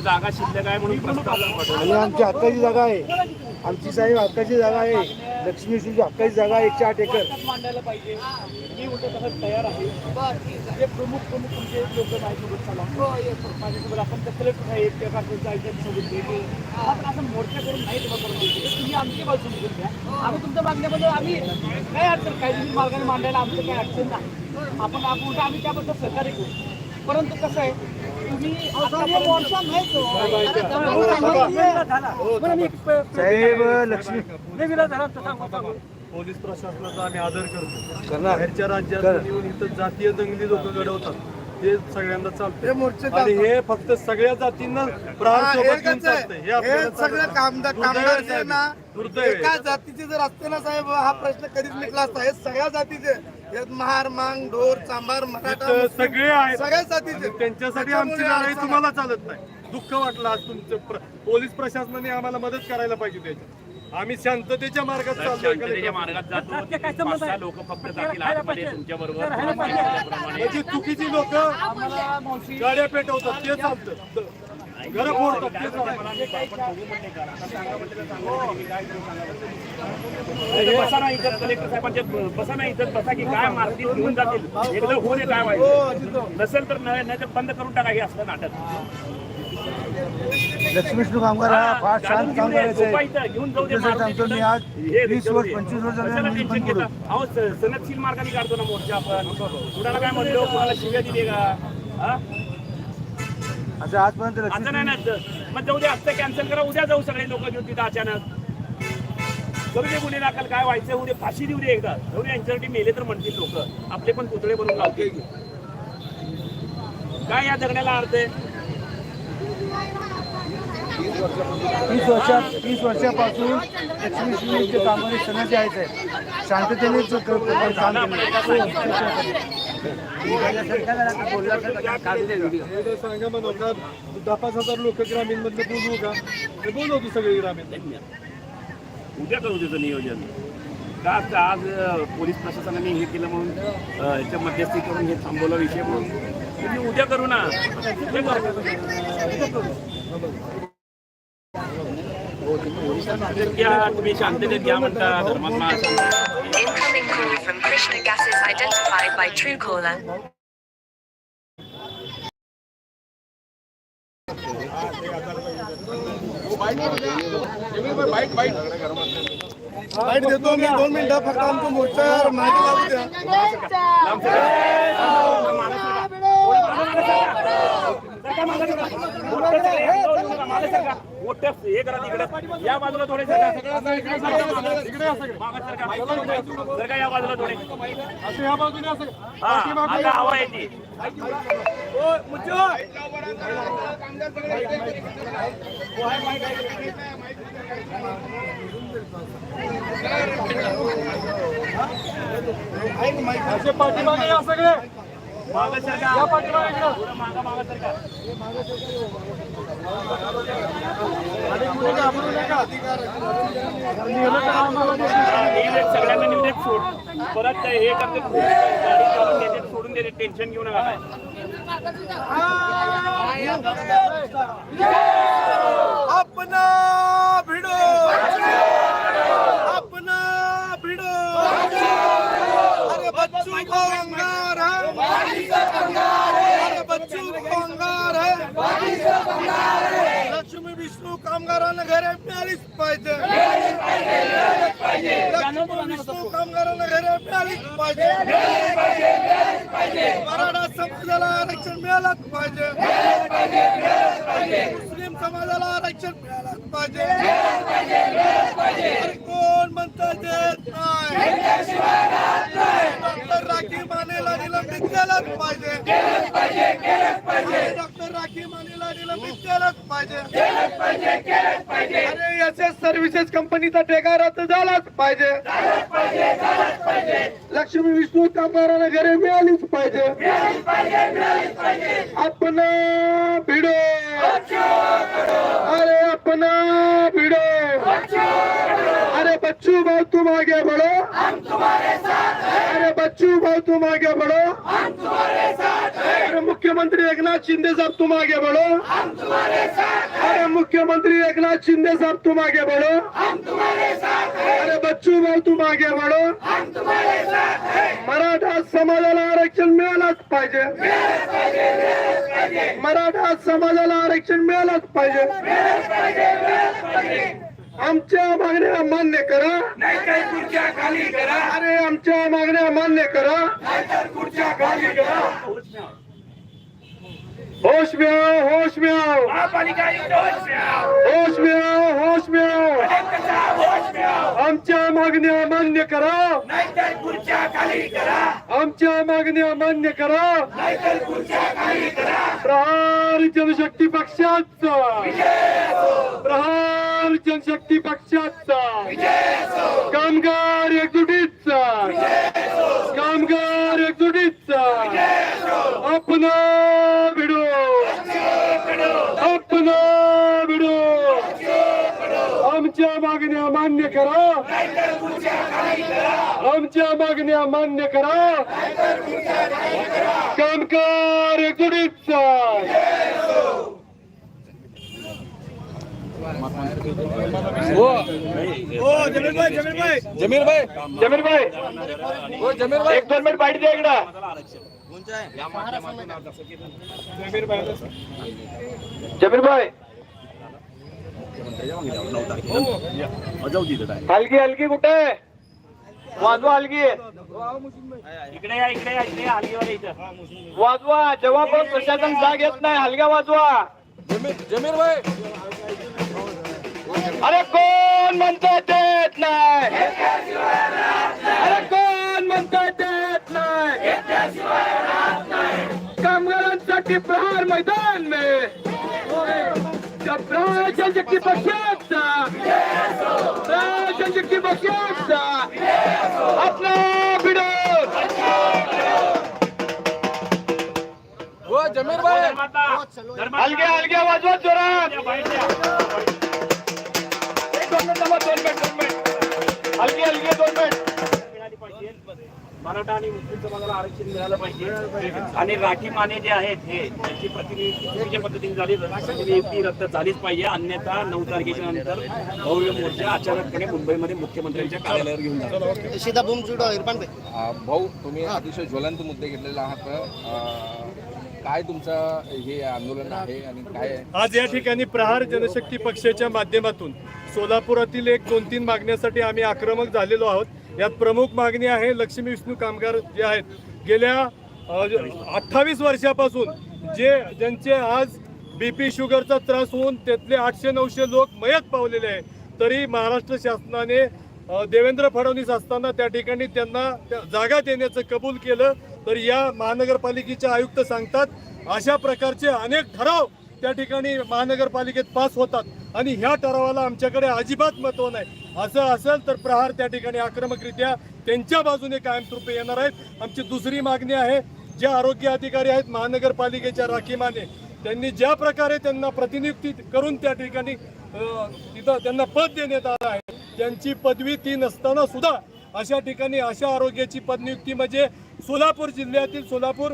जागा शिल्लक आहे म्हणून प्रस्ताव आणि आमची हक्काची जागा आहे. आमची साहेब हक्काची जागा आहे. लक्ष्मी श्रीची हक्काची जागा आहे एकशे आठ एकर. मांडायला पाहिजे मी तयार आहे. जे प्रमुख प्रमुख तुमचे लोक माझ्यासोबत चला. माझ्यासोबत आपण कलेक्टर त्या भेटू आपण असं मोर्चा करून नाही तेव्हा करून द्यायचे तुम्ही आमची बाजू समजून घ्या. आम्ही तुमच्या मागण्याबद्दल आम्ही काय अडचण तुम्ही मार्गाने मांडायला आमचं काही अडचण नाही. आपण आपण आम्ही त्याबद्दल सहकार्य करू. परंतु कसं आहे साहेब लक्ष्मी. पोलीस प्रशासनाचा आम्ही आदर करतो. करणार. बाहेरच्या राज्यात. येऊन इथं जातीय दंगली लोक घडवतात. ते सगळ्यांना हे चालतं मोर्चे आणि हे फक्त सगळ्या जातींना हा, सोबत घेऊन हे हे आपल्याला सगळं कामदार. कामगार ना. एका जातीचे जर असते ना साहेब हा प्रश्न कधीच मिटला असता. हे सगळ्या जातीचे. यात महार मांग ढोर चांभार मराठा इथं मुस्लिम, सगळे आहेत. सगळ्या जातीचे. आणि त्यांच्यासाठी त्याच्यामुळे आमची लढाई तुम्हाला चालत नाही. दुःख वाटलं आज तुमचं प्र- पोलीस प्रशासनाने आम्हाला मदत करायला पाहिजे त्याच्यात. आम्ही शांततेच्या मार्गात चाललोय शांततेच्या मार्गात जातो. पाच सहा लोक फक्त जातील आतमध्ये तुमच्या बरोबर म्हणजे चुकीची लोक गाड्या पेटवतात ते चालतं. बसा ना इथं कलेक्टर साहेबांच्या बसा ना इथं बसा की काय मारतील घेऊन जातील. एकदा होऊ दे काय व्हायचं. नसेल तर नाही नाही तर बंद करून टाका हे असलं नाटक. कामगार हा फार छान काम करायचं झोपा आहे. इथं, घेऊन जाऊ दे मी. आज हे वीस वर्ष. पंचवीस वर्ष? अहो स- सनदशील मार्गाने काढतो ना मोर्चा आपण. कुणाला काय म्हणलो? कुणाला शिव्या दिली का? असं आजपर्यंत आता नाही ना मग जाऊ दे आजचं कॅन्सल करा उद्या जाऊ सगळे लोक घेऊन तिथं अचानक. करू दे गुन्हे दाखल काय व्हायचं उद्या फाशी देऊ दे एकदा. जाऊ दे यांच्यासाठी मेले तर म्हणतील लोक. आपले पण पुतळे बनवून लावतील. काय या जगण्याला अर्थ आहे? तीस वर्षा तीस वर्षापासून लक्ष्मी श्रीचे कामगार सणाचे आहेत. शांततेने काम सांगा मग दहा पाच हजार लोक ग्रामीण मधले बोलवू का ते बोलवतो सगळे ग्रामीण उद्या करू त्याचं नियोजन. का आज पोलीस प्रशासनाने हे केलं म्हणून याच्या मध्यस्थी करून हे थांबवला विषय म्हणून? तुम्ही उद्या करू ना. उद्या करू. घ्या तुम्ही शांततेत घ्या म्हणता धर्मात महासंघ Incoming call from Krishna Gases identified by Truecaller. Byte देतो मी दोन मिनिटं फक्त आमचं मोर्चा माहिती लागू द्या. मोठं हे करा तिकडे या बाजूला थोडे या बाजूला हा हवा येते. पाठीमागे या सगळे. मागं सगळ्यांना निवेद सोड परत हे करते देते सोडून देते टेन्शन घेऊ नका अपना भिडो अपना भिडो। अरे बच्चू को बच्चू को अंगार है लक्ष्मी विष्णू कामगारांना घरे मिळालीच पाहिजे. लक्ष्मी विष्णू कामगारांना घरे मिळालीच पाहिजे. मराठा समाजाला आरक्षण मिळालंच पाहिजे. मुस्लिम समाजाला आरक्षण मिळालंच पाहिजे. अरे कोण म्हणतं डॉक्टर राखी मानेला निलंबित केलंच पाहिजे. डॉक्टर राखी मानेला निलंबित केलंच पाहिजे. अरे याच्या सर्व्हिसेस कंपनीचा ठेका रद्द झालाच पाहिजे. लक्ष्मी विष्णू कामगारांना घरे मिळालीच पाहिजे. आपण भिडो. अरे आपण भिडो. अरे बच्चू भाऊ तुम आगे बडो अरे बच्चू भाऊ तुम आगे बडो हम तुम्हारे अरे मुख्यमंत्री एकनाथ शिंदे साहब तुम आगे बढ़ो. हम तुम्हारे साथ अरे मुख्यमंत्री एकनाथ शिंदे साहब तुम आगे बढ़ो. हम तुम्हारे साथ अरे बच्चू भाऊ तुम आगे बढ़ो. हम तुम्हारे साथ मराठा समाजाला आरक्षण मिळालंच पाहिजे. मराठा समाजाला आरक्षण मिळालंच पाहिजे. आमच्या मागण्या मान्य करा. खाली करा. अरे आमच्या मागण्या मान्य करा. खुर्च्या खाली करा. होश में आओ होश में आओ। होश में आओ। होश में आओ आमच्या मागण्या मान्य करा। आमच्या मागण्या मान्य करा। प्रहार जनशक्ती पक्षाचा। प्रहार जनशक्ती पक्षाचा। कामगार एकजुटीचा कामगार एकजुटीचा अपना भिडो अपना भिडो आमच्या मागण्या मान्य करा आमच्या मागण्या मान्य करा. कामगार एकजुटीचा जमीर भाई एक दोन मिनिट पाठी द्या इकडं जमीर भाई हलकी हलकी कुठे? आहे वाजवा हलकी इकडे या इकडे या इकडे हलकीवाले इथं. वाजवा जेव्हा पण प्रशासन जाग येत नाही हलगा वाजवा. जमीर भाई. अरे कोण म्हणतो देत नाही? अरे कोण म्हणतो देत नाही? कामगारांसाठी प्रहार मैदान में. प्रहार जनशक्ती पक्षाचा प्रहार जनशक्ती पक्षाचा हलगे हलगे वाजवा जोरात. एक दोन मिनिट दोन मिनिट दोन मिनिट. हलगे हलगे दोन मिनिट. मराठा आणि मुस्लिम समाजाला आरक्षण मिळालं पाहिजे. आणि राखी माने जे आहेत हे त्यांची प्रतिनिधी पद्धतीने झाली प्रतिनियुक्ती रद्द झालीच पाहिजे. अन्यथा नऊ तारखेच्या नंतर भव्य मोर्चा अचानकपणे मुंबईमध्ये मुख्यमंत्र्यांच्या कार्यालयावर घेऊन जातो भाऊ तुम्ही अतिशय ज्वलंत मुद्दे घेतलेले आहात. काय तुमचं हे आंदोलन आहे आणि काय आज या ठिकाणी प्रहार जनशक्ती पक्षाच्या माध्यमातून सोलापुरातील एक दोन तीन मागण्यासाठी आम्ही आक्रमक झालेलो आहोत. यात प्रमुख मागणी आहे लक्ष्मी विष्णू कामगार जे आहेत. गेल्या अठ्ठावीस वर्षापासून जे ज्यांचे आज बी पी शुगरचा त्रास होऊन त्यातले आठशे नऊशे लोक मयत पावलेले आहे तरी महाराष्ट्र शासनाने देवेंद्र फडणवीस असताना त्या ठिकाणी त्यांना त्या जागा देण्याचं कबूल केलं. तर या महानगरपालिकेचे आयुक्त सांगतात अशा प्रकारचे अनेक ठराव त्या ठिकाणी महानगरपालिकेत पास होतात आणि ह्या ठरावाला आमच्याकडे अजिबात महत्त्व नाही. असं असेल तर प्रहार त्या ठिकाणी आक्रमकरित्या त्यांच्या बाजूने कायमस्वरूपी येणार आहेत. आमची दुसरी मागणी आहे जे आरोग्य अधिकारी आहेत महानगरपालिकेच्या राखीमाने त्यांनी ज्या प्रकारे त्यांना प्रतिनियुक्ती करून त्या ठिकाणी तिथं त्यांना पद देण्यात आलं आहे त्यांची पदवी ती नसताना सुद्धा अशा ठिकाणी अशा आरोग्याची पदनियुक्ती म्हणजे सोलापूर जिल्ह्यातील सोलापूर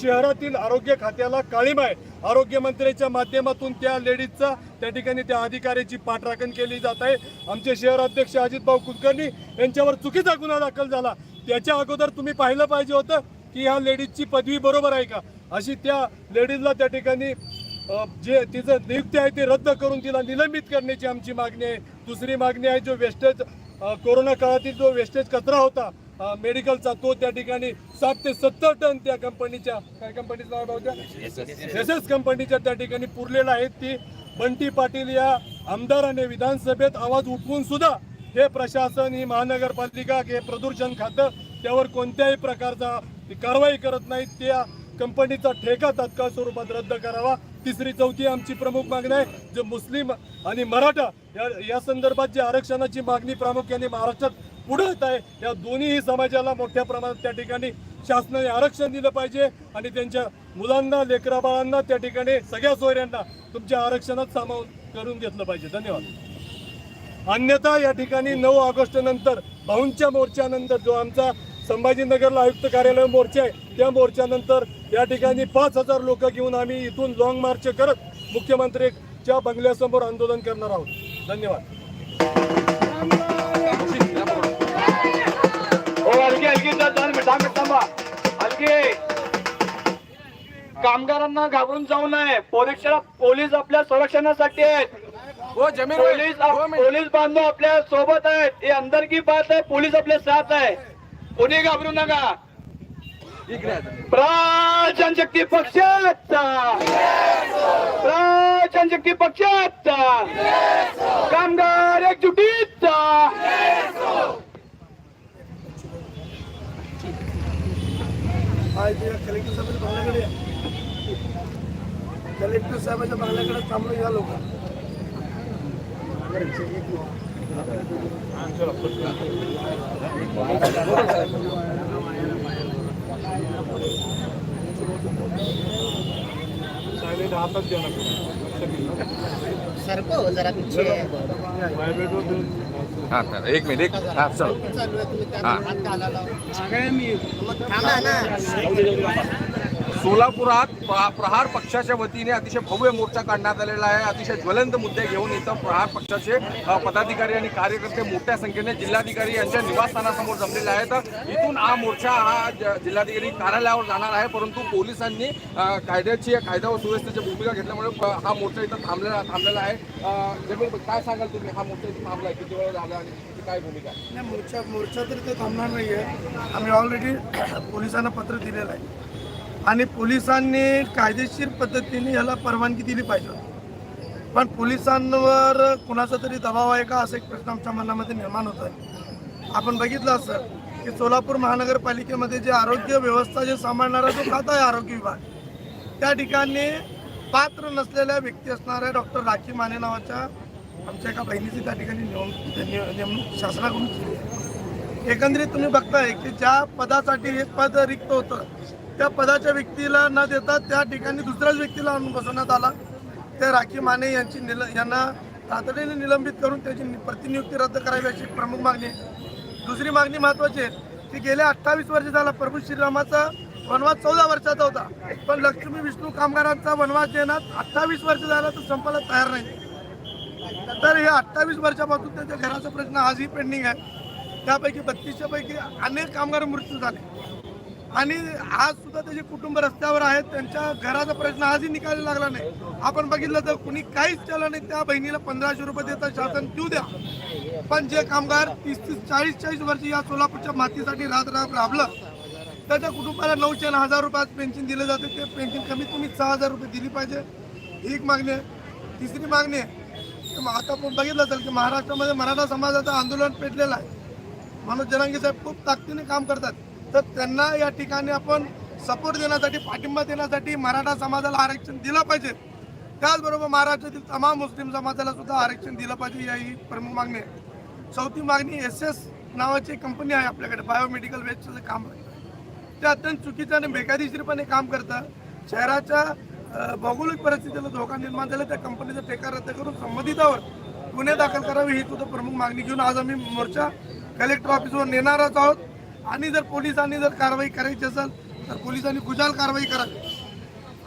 शहरातील आरोग्य खात्याला काळीमा आहे. आरोग्यमंत्र्याच्या माध्यमातून त्या लेडीजचा त्या ठिकाणी त्या अधिकाऱ्याची पाठराखण केली जात आहे. आमचे शहर अध्यक्ष अजितभाऊ कुलकर्णी यांच्यावर चुकीचा गुन्हा दाखल झाला. त्याच्या अगोदर तुम्ही पाहिलं पाहिजे होतं की ह्या लेडीजची पदवी बरोबर आहे का? अशी त्या लेडीजला त्या ठिकाणी जे तिचं नियुक्ती आहे ती रद्द करून तिला निलंबित करण्याची आमची मागणी आहे. दुसरी मागणी आहे जो वेस्टेज कोरोना काळातील जो वेस्टेज कचरा होता मेडिकलचा तो त्या ठिकाणी साठ ते सत्तर टन त्या कंपनीच्या काय कंपनीचं नाव होतं एस एस. कंपनीच्या त्या ठिकाणी पुरलेला आहे. ती बंटी पाटील या आमदाराने विधानसभेत आवाज उठवून सुद्धा हे प्रशासन ही महानगरपालिका हे प्रदूषण खातं त्यावर कोणत्याही प्रकारचा कारवाई करत नाही. त्या कंपनीचा ठेका तात्काळ स्वरूपात रद्द करावा. तिसरी चौथी आमची प्रमुख मागणी आहे. जे मुस्लिम आणि मराठा या या संदर्भात जे आरक्षणाची मागणी प्रामुख्याने महाराष्ट्रात पुढे येत आहे. या दोन्ही समाजाला मोठ्या प्रमाणात त्या ठिकाणी शासनाने आरक्षण दिलं पाहिजे आणि त्यांच्या मुलांना लेकराबाळांना त्या ठिकाणी सगळ्या सोयऱ्यांना तुमच्या आरक्षणात सामावून करून घेतलं पाहिजे. धन्यवाद. अन्यथा या ठिकाणी नऊ ऑगस्ट नंतर भाऊंच्या मोर्चानंतर जो आमचा संभाजीनगरला आयुक्त कार्यालय मोर्चा आहे त्या मोर्चानंतर या ठिकाणी पाच हजार लोक घेऊन आम्ही इथून लॉंग मार्च करत मुख्यमंत्र्यांच्या बंगल्यासमोर आंदोलन करणार आहोत. धन्यवाद. हो थांबा. हलकी. कामगारांना घाबरून जाऊ नये. परीक्षा पोलीस आपल्या संरक्षणासाठी आहेत. हो जमीन पोलीस पोलीस बांधव आपल्यासोबत आहेत. हे अंदर की बात आहे पोलीस आपल्या साथ आहे. कोणी घाबरू नका. प्रजनशक्ती पक्षाचा प्रजनशक्ती पक्षाचा कामगार एकजुटीचा आज कलेक्टर साहेबांच्या बंगल्याकडे. कलेक्टर साहेबांच्या बंगल्याकडे थांबलो या लोक. हा तर एक मिनिट एक हा चल. हा. सोलापुरात प्रहार पक्षाच्या वतीने अतिशय भव्य मोर्चा काढण्यात आलेला आहे. अतिशय ज्वलंत मुद्दे घेऊन इथं प्रहार पक्षाचे पदाधिकारी आणि कार्यकर्ते मोठ्या संख्येने जिल्हाधिकारी यांच्या निवासस्थानासमोर जमलेले आहेत. इथून हा मोर्चा हा ज- जिल्हाधिकारी कार्यालयावर जाणार आहे परंतु पोलिसांनी कायद्याची कायदा व सुव्यवस्थेची भूमिका घेतल्यामुळे हा मोर्चा इथं थांबलेला थांबलेला आहे. काय सांगाल तुम्ही? हा मोर्चा इथं थांबलाय किती वेळ झाला आणि काय भूमिका नाही मोर्चा मोर्चा तरी ते थांबणार नाही आहे आम्ही ऑलरेडी पोलिसांना पत्र दिलेलं आहे. आणि पोलिसांनी कायदेशीर पद्धतीने याला परवानगी दिली पाहिजे. पण पोलिसांवर कुणाचा तरी दबाव आहे का? असा एक प्रश्न आमच्या मनामध्ये निर्माण होत आहे. आपण बघितलं असं की सोलापूर महानगरपालिकेमध्ये जे आरोग्य व्यवस्था जे सांभाळणारा जो खाता आहे आरोग्य विभाग त्या ठिकाणी पात्र नसलेल्या व्यक्ती असणाऱ्या डॉक्टर राखी माने नावाच्या आमच्या एका बहिणीची त्या ठिकाणी नेम- नेमणूक शासनाकडून केली एकंदरीत तुम्ही बघताय की ज्या पदासाठी हे पद रिक्त होतं त्या पदाच्या व्यक्तीला न देता त्या ठिकाणी दुसऱ्याच व्यक्तीला आणून बसवण्यात आला. त्या राखी माने यांची निल यांना तातडीने निलंबित करून त्याची प्रतिनियुक्ती रद्द करावी अशी प्रमुख मागणी दुसरी मागणी महत्वाची आहे की गेल्या अठ्ठावीस वर्ष झाला प्रभू श्रीरामाचा वनवास चौदा वर्षाचा होता. पण लक्ष्मी विष्णू कामगारांचा वनवास देण्यात अठ्ठावीस वर्ष झाला तो संपायला तयार नाही. तर हे अठ्ठावीस वर्षापासून त्याच्या घराचा प्रश्न आजही पेंडिंग आहे. त्यापैकी बत्तीसच्या पैकी अनेक कामगार मृत्यू झाले. आणि आज सुद्धा त्याचे कुटुंब रस्त्यावर आहेत त्यांच्या घराचा प्रश्न आजही निकाली लागला नाही. आपण बघितलं तर कुणी काहीच केलं नाही. त्या बहिणीला पंधराशे रुपये देता शासन देऊ द्या. पण जे कामगार तीस तीस चाळीस चाळीस वर्ष या सोलापूरच्या मातीसाठी रात रात राबलं त्याच्या कुटुंबाला नऊशे आणि हजार रुपयात पेन्शन दिलं जाते. ते पेन्शन कमीत कमी सहा हजार रुपये दिली पाहिजे. ही एक मागणी आहे. तिसरी मागणी आहे. मग आता आपण बघितलं असेल की महाराष्ट्रामध्ये मराठा समाजाचं आंदोलन पेटलेलं आहे. मनोज जरांगे साहेब खूप ताकदीने काम करतात. तर त्यांना या ठिकाणी आपण सपोर्ट देण्यासाठी पाठिंबा देण्यासाठी मराठा समाजाला आरक्षण दिलं पाहिजे. त्याचबरोबर महाराष्ट्रातील तमाम मुस्लिम समाजाला सुद्धा आरक्षण दिलं पाहिजे या ही प्रमुख मागणी आहे. चौथी मागणी एस एस नावाची कंपनी आहे आपल्याकडे बायोमेडिकल वेस्टचं काम. ते अत्यंत चुकीचं आणि बेकायदेशीरपणे काम करतं. शहराच्या भौगोलिक परिस्थितीला धोका निर्माण झाला त्या कंपनीचा टेका रद्द करून संबंधितावर गुन्हे दाखल करावे ही सुद्धा प्रमुख मागणी घेऊन आज आम्ही मोर्चा कलेक्टर ऑफिसवर नेणारच आहोत. आणि जर पोलिसांनी जर कारवाई करायची असेल तर पोलिसांनी गुजाल कारवाई करावी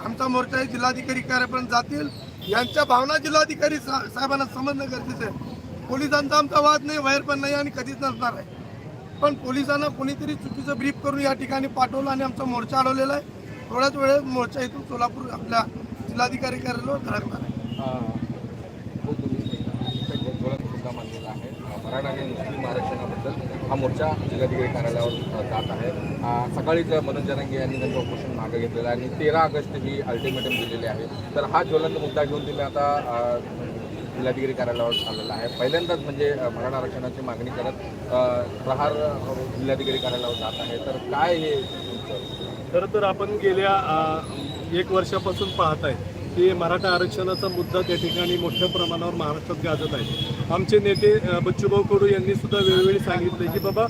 आमचा मोर्चा हे जिल्हाधिकारी कार्यापर्यंत जातील. यांच्या भावना जिल्हाधिकारी सा- साहेबांना समजणं गरजेचं आहे. पोलिसांचा आमचा वाद नाही वैर पण नाही आणि कधीच नसणार आहे. पण पोलिसांना कोणीतरी चुकीचं ब्रीफ करून या ठिकाणी पाठवलं आणि आमचा मोर्चा अडवलेला आहे. थोड्याच वेळेत मोर्चा इथून सोलापूर आपल्या जिल्हाधिकारी कार्यालयावर धडकणार आहे. मराठा आणि मुस्लिम आरक्षणाबद्दल हा मोर्चा जिल्हाधिकारी कार्यालयावर जात आहे. सकाळीच मनोज जरांगे यांनी त्यांचं उपोषण मागे घेतलेलं आहे आणि तेरा ऑगस्ट ही अल्टिमेटम दिलेली आहे. तर हा ज्वलंत मुद्दा घेऊन तुम्ही आता जिल्हाधिकारी कार्यालयावर आलेला आहे. पहिल्यांदाच म्हणजे मराठा आरक्षणाची मागणी करत प्रहार जिल्हाधिकारी कार्यालयावर जात आहे. तर काय हे खरं तर आपण गेल्या एक वर्षापासून पाहत आहे की मराठा आरक्षणाचा मुद्दा त्या ठिकाणी मोठ्या प्रमाणावर महाराष्ट्रात गाजत आहे. आमचे नेते बच्चूभाऊ कडू यांनी सुद्धा वेळोवेळी सांगितले की बाबा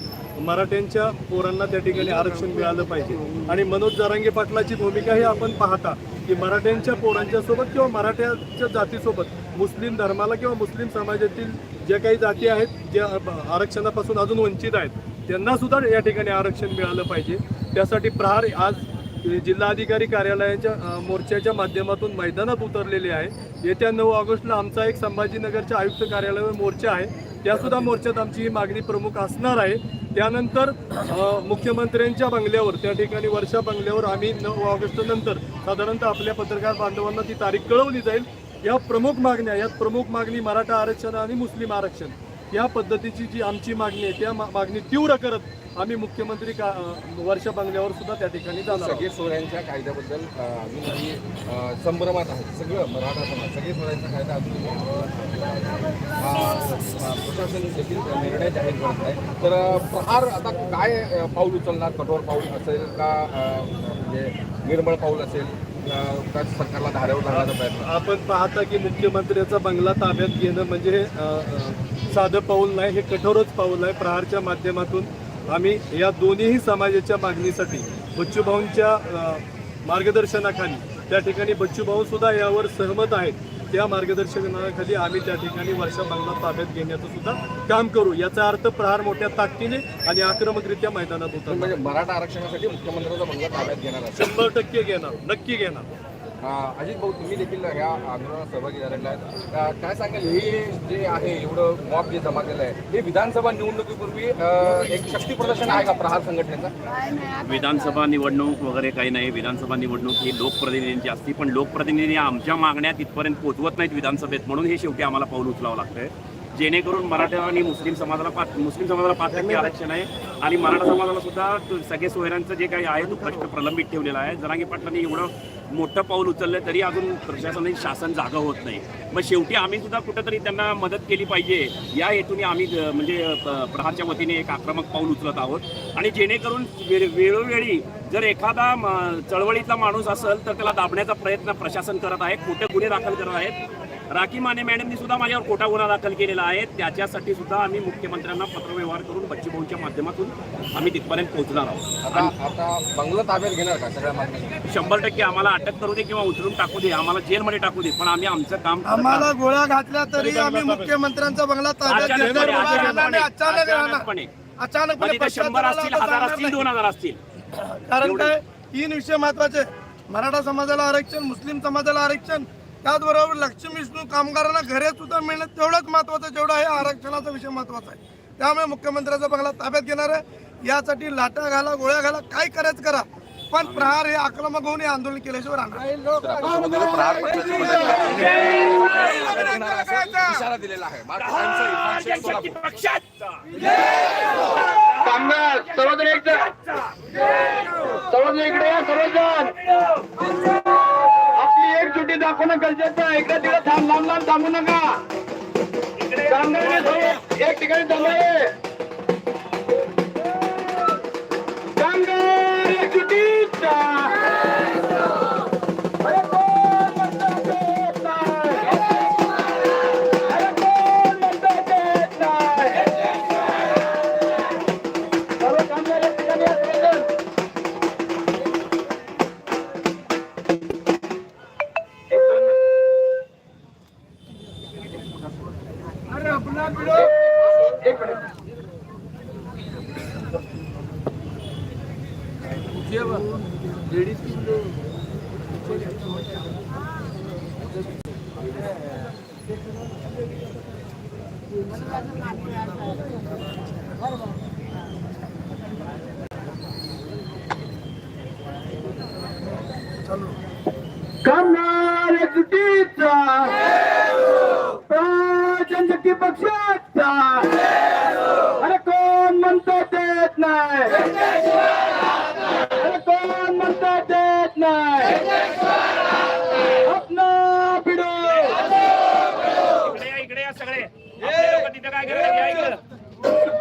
मराठ्यांच्या पोरांना त्या ठिकाणी आरक्षण मिळालं पाहिजे. आणि मनोज जारांगे पाटलाची भूमिका ही आपण पाहता की मराठ्यांच्या पोरांच्या सोबत किंवा मराठ्याच्या जातीसोबत मुस्लिम धर्माला किंवा मुस्लिम समाजातील ज्या काही जाती आहेत ज्या आरक्षणापासून अजून वंचित आहेत त्यांना सुद्धा या ठिकाणी आरक्षण मिळालं पाहिजे. त्यासाठी प्रहार आज जिल्हाधिकारी कार्यालयाच्या मोर्चाच्या माध्यमातून मैदानात उतरलेले आहे. येत्या नऊ ऑगस्टला आमचा एक संभाजीनगरच्या आयुक्त कार्यालयावर मोर्चा आहे. त्यासुद्धा मोर्चात आमची ही मागणी प्रमुख असणार आहे. त्यानंतर मुख्यमंत्र्यांच्या बंगल्यावर त्या ठिकाणी वर्षा बंगल्यावर आम्ही नऊ ऑगस्ट नंतर साधारणतः आपल्या पत्रकार बांधवांना ती तारीख कळवली जाईल. या प्रमुख मागण्या यात प्रमुख मागणी मराठा आरक्षण आणि मुस्लिम आरक्षण. या पद्धतीची जी आमची मागणी आहे त्या मागणी तीव्र करत आम्ही मुख्यमंत्री का वर्षा बंगल्यावर सुद्धा त्या ठिकाणी जाणार. सगळे सोहळ्यांच्या कायद्याबद्दल अजूनही अ, संभ्रमात आहेत. सगळं मराठा समाज सगळे सोहळ्यांचा कायदा अजूनही अ, हा, अ, प्रशासन देखील निर्णय जाहीर करत आहे. तर प्रहार आता काय पाऊल उचलणार? कठोर पाऊल असेल का म्हणजे निर्मळ पाऊल असेल? सरकारला धाऱ्यावर लावण्याचा प्रयत्न? आपण पाहता की मुख्यमंत्र्याचा बंगला ताब्यात घेणं म्हणजे साधं पाऊल नाही हे कठोरच पाऊल आहे. प्रहारच्या माध्यमातून आम्ही या दोन्हीही समाजाच्या मागणीसाठी बच्चूभाऊंच्या मार्गदर्शनाखाली त्या ठिकाणी बच्चूभाऊ सुद्धा यावर सहमत आहेत. त्या मार्गदर्शनाखाली आम्ही त्या ठिकाणी वर्षा बंगला ताब्यात घेण्याचं सुद्धा काम करू. याचा अर्थ प्रहार मोठ्या ताकदीने आणि आक्रमकरित्या मैदानात उतरणार. म्हणजे मराठा आरक्षणासाठी मुख्यमंत्र्यांचा बंगला ताब्यात घेणार शंभर टक्के घेणार नक्की घेणार. अजित भाऊ तुम्ही देखील या आंदोलनात सहभागी झालेला आहे काय सांगाल हे जे आहे एवढं मॉब जे जमा केलं आहे हे विधानसभा निवडणुकीपूर्वी एक शक्ती प्रदर्शन आहे का प्रहार संघटनेचा? विधानसभा निवडणूक वगैरे काही नाही. विधानसभा निवडणूक ही लोकप्रतिनिधींची असते पण लोकप्रतिनिधी आमच्या मागण्या तिथपर्यंत पोहोचवत नाहीत विधानसभेत म्हणून हे शेवटी आम्हाला पाऊल उचलावं लागतंय. जेणेकरून मराठा आणि मुस्लिम समाजाला पाच मुस्लिम समाजाला पाच टक्के आरक्षण आहे. आणि मराठा समाजाला सुद्धा सगळे सोयऱ्यांचं जे काही आहे तो प्रश्न प्रलंबित ठेवलेला आहे. जरांगी पाटलांनी एवढं मोठं पाऊल उचललं तरी अजून प्रशासनाने शासन जागा होत नाही. मग शेवटी आम्ही सुद्धा कुठंतरी त्यांना मदत केली पाहिजे. या हेतूने आम्ही म्हणजे प्रहारच्या वतीने एक आक्रमक पाऊल उचलत आहोत. आणि जेणेकरून वेळोवेळी जर एखादा चळवळीतला माणूस असेल तर त्याला दाबण्याचा प्रयत्न प्रशासन करत आहे. खोटे गुन्हे दाखल करत आहेत. राखी माने मॅडमनी सुद्धा माझ्यावर खोटा गुन्हा दाखल केलेला आहे. त्याच्यासाठी सुद्धा आम्ही मुख्यमंत्र्यांना पत्रव्यवहार करून बच्चूभाऊंच्या माध्यमातून आम्ही तिथपर्यंत पोहोचणार आहोत. बंगला ताब्यात घेणार का सगळ्या शंभर टक्के आम्हाला अटक करू दे किंवा उचलून टाकू दे आम्हाला जेलमध्ये टाकू दे पण आम्ही आमचं काम आम्हाला. गोळ्या घातल्या तरी आम्ही मुख्यमंत्र्यांचा बंगला ताब्यात अचानकपणे, म्हणजे शंभर असतील हजार असतील दोन हजार असतील. कारण काय? तीन विषय महत्त्वाचे मराठा समाजाला आरक्षण मुस्लिम समाजाला आरक्षण त्याचबरोबर लक्ष्मी विष्णू कामगारांना घरे सुद्धा मिळणं तेवढंच महत्वाचं जेवढं हे आरक्षणाचा विषय महत्त्वाचा आहे. त्यामुळे मुख्यमंत्र्यांचा बंगला ताब्यात घेणार आहे. यासाठी लाटा घाला गोळ्या घाला काय करायचं करा. पण प्रहार हे आक्रमक होऊन हे आंदोलन केल्याशिवाय राहणार प्रहार दिलेला आहे कामगार सर्वजण एकदा सर्वजण इकडे सर्वजण. दाखवणं गरजेचं आहे. इकडे तिकडे थांब लांब लांब थांबू नका. एक ठिकाणी थांबावे कामगार कामगार एकजुटीचा. जनशक्ती पक्षाचा अरे कोण म्हणतो देत नाही अरे कोण म्हणतो देत नाही अपना भिडो इकडे या इकडे या सगळे आपले लोकं तिथं काय करतात या इकडं.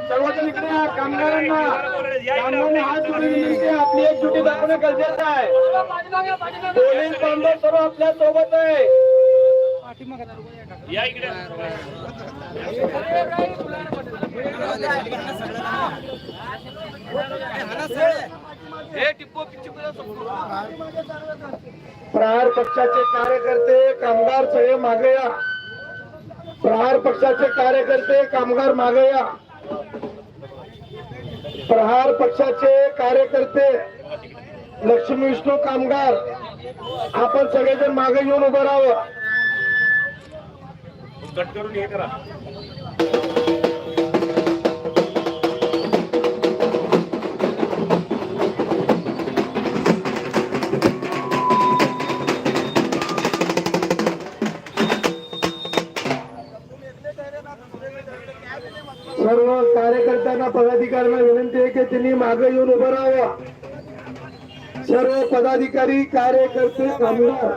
सर्वजण इकडे या. कामगारांना कामगारांनी हात जोडून विनंती आहे. आपली एकजुटी दाखवणं गरजेचं आहे. पोलीस बांधव सर्व आपल्यासोबत आहे. या इकडे. प्रहार पक्षाचे कार्यकर्ते कामगार सगळे मागे या. प्रहार पक्षाचे कार्यकर्ते कामगार मागे या. प्रहार पक्षाचे कार्यकर्ते लक्ष्मी विष्णू कामगार आपण सगळेजण मागे येऊन उभं राहावं. कट करून हे करा. पदाधिकाऱ्यांना विनंती आहे की त्यांनी मागे येऊन उभं राहावं. सर्व पदाधिकारी कार्यकर्ते थांबणार